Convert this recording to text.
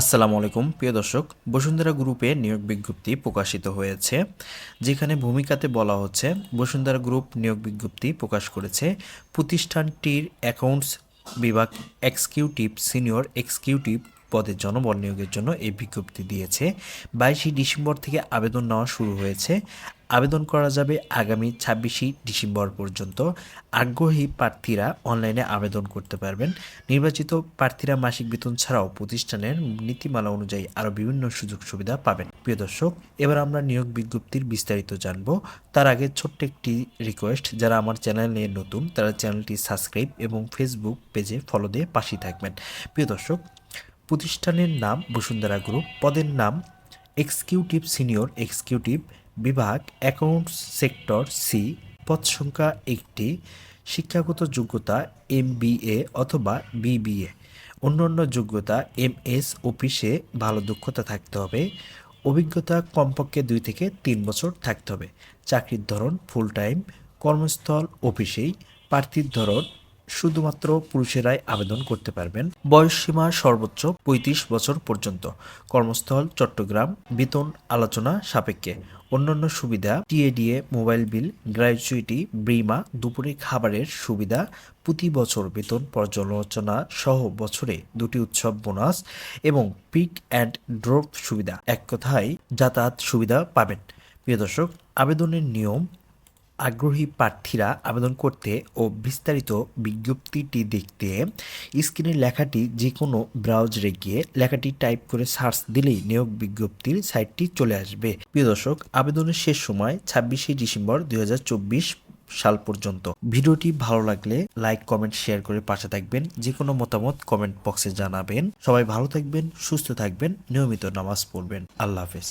আসসালামু আলাইকুম, প্রিয় দর্শক। বসুন্ধরা গ্রুপে নিয়োগ বিজ্ঞপ্তি প্রকাশিত হয়েছে, যেখানে ভূমিকাতে বলা হচ্ছে, বসুন্ধরা গ্রুপ নিয়োগ বিজ্ঞপ্তি প্রকাশ করেছে প্রতিষ্ঠানটির অ্যাকাউন্টস বিভাগ এক্সিকিউটিভ সিনিয়র এক্সিকিউটিভ পদের জনবল নিয়োগের জন্য এই বিজ্ঞপ্তি দিয়েছে। বাইশে ডিসেম্বর থেকে আবেদন নেওয়া শুরু হয়েছে। আবেদন করা যাবে আগামী ছাব্বিশে ডিসেম্বর পর্যন্ত। আগ্রহী প্রার্থীরা অনলাইনে আবেদন করতে পারবেন। নির্বাচিত প্রার্থীরা মাসিক বেতন ছাড়াও প্রতিষ্ঠানের নীতিমালা অনুযায়ী আরও বিভিন্ন সুযোগ সুবিধা পাবেন। প্রিয় দর্শক, এবার আমরা নিয়োগ বিজ্ঞপ্তির বিস্তারিত জানব। তার আগে ছোট্ট একটি রিকোয়েস্ট যারা আমার চ্যানেলে নতুন, তারা চ্যানেলটি সাবস্ক্রাইব এবং ফেসবুক পেজে ফলো দিয়ে পাশেই থাকবেন। প্রিয় দর্শক, প্রতিষ্ঠানের নাম বসুন্ধরা গ্রুপ পদের নাম এক্সিকিউটিভ সিনিয়র এক্সিকিউটিভ বিভাগ অ্যাকাউন্টস সেক্টর সি পদ সংখ্যা একটি, শিক্ষাগত যোগ্যতা এম অথবা বিবিএ অন্যান্য যোগ্যতা এম এস অফিসে ভালো দক্ষতা থাকতে হবে। অভিজ্ঞতা কমপক্ষে দুই থেকে তিন বছর থাকতে হবে। চাকরির ধরন ফুল টাইম কর্মস্থল, অফিসেই। প্রার্থীর ধরন শুধুমাত্র পুরুষেরাই আবেদন করতে পারবেন। বয়স সীমা সর্বোচ্চ পঁয়ত্রিশ বছর পর্যন্ত। কর্মস্থল চট্টগ্রাম। বেতন আলোচনা সাপেক্ষে। অন্যান্য সুবিধা, টিএডিএ, মোবাইল বিল, গ্র্যাচুইটি বিমা দুপুরে খাবারের সুবিধা, প্রতি বছর বেতন পর্যালোচনা সহ বছরে দুটি উৎসব বোনাস এবং পিক অ্যান্ড ড্রপ সুবিধা। এক কথায় যাতায়াত সুবিধা পাবেন। প্রিয় দর্শক, আবেদনের নিয়ম আগ্রহী প্রার্থীরা আবেদন করতে ও বিস্তারিত বিজ্ঞপ্তিটি দেখতে স্ক্রিনের লেখাটি যে কোনো ব্রাউজারে গিয়ে লেখাটি টাইপ করে সার্চ দিলেই নিয়োগ বিজ্ঞপ্তির সাইটটি চলে আসবে। প্রিয় দর্শক, আবেদনের শেষ সময় ছাব্বিশে ডিসেম্বর দুই হাজার চব্বিশ সাল পর্যন্ত। ভিডিওটি ভালো লাগলে লাইক, কমেন্ট, শেয়ার করে পাশে থাকবেন। যে কোনো মতামত কমেন্ট বক্সে জানাবেন। সবাই ভালো থাকবেন, সুস্থ থাকবেন, নিয়মিত নামাজ পড়বেন। আল্লাহ হাফেজ।